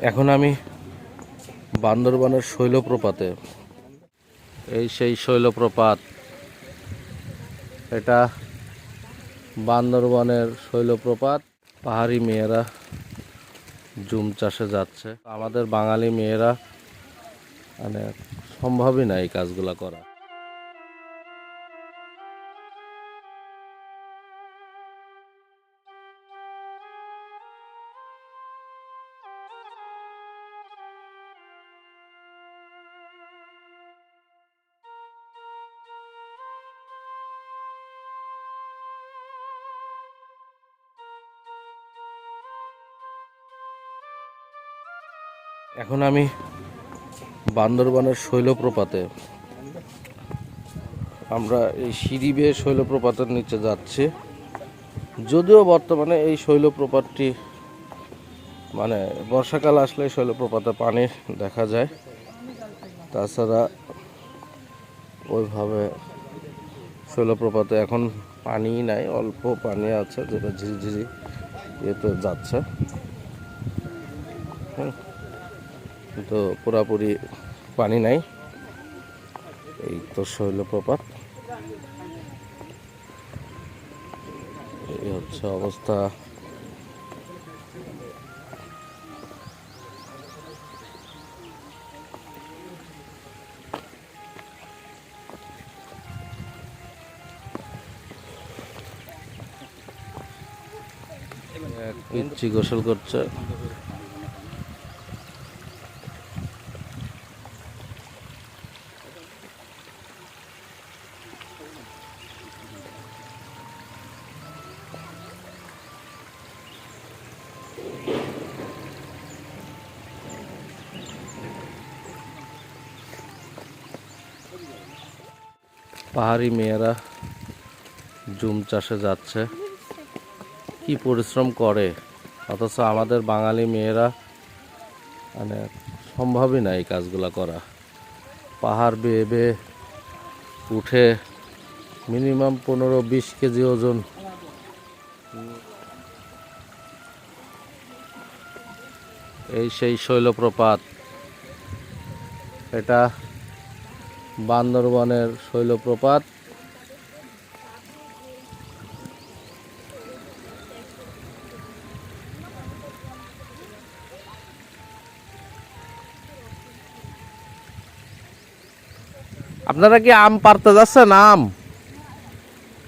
এখন আমি বান্দরবানের শৈলপ্রপাতে। এই সেই শৈলপ্রপাত, এটা বান্দরবানের শৈলপ্রপাত। পাহাড়ি মেয়েরা জুম চাষে যাচ্ছে। আমাদের বাঙালি মেয়েরা মানে সম্ভবই না এই কাজগুলো করা। এখন আমি বান্দরবানের শৈলপ্রপাতে। আমরা এই সিঁড়ি বেয়ে শৈলপ্রপাতের নিচে যাচ্ছি। যদিও বর্তমানে এই শৈলপ্রপাতটি মানে বর্ষাকাল আসলে শৈলপ্রপাতে পানি দেখা যায়। তাছাড়া ওইভাবে শৈলপ্রপাতে এখন পানি নাই, অল্প পানি আছে, যেটা ঝিরিঝিরি ইয়েতে যাচ্ছে। হুম। কিন্তু পুরাপুরি পানি নাই। এই তো শৈলপ্রপাত এই হচ্ছে অবস্থা। পিচ্ছি গোসল করছে। পাহাড়ি মেয়েরা জুম চাষে যাচ্ছে। কি পরিশ্রম করে? অথচ আমাদের বাঙালি মেয়েরা মানে সম্ভবই না এই কাজগুলো করা। পাহাড় বেয়ে বেয়ে উঠে মিনিমাম পনেরো বিশ কেজি ওজন। এই সেই শৈলপ্রপাত, এটা বান্দরবনের শৈলপ্রপাত। আপনারা কি আম পারতে যাচ্ছেন? আম?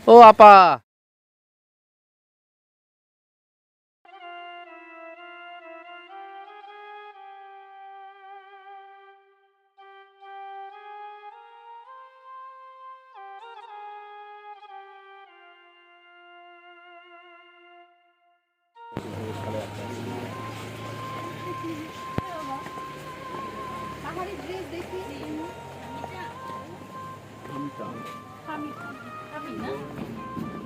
ও আপা। Então. Tá, tá, tá vindo? Tá vindo?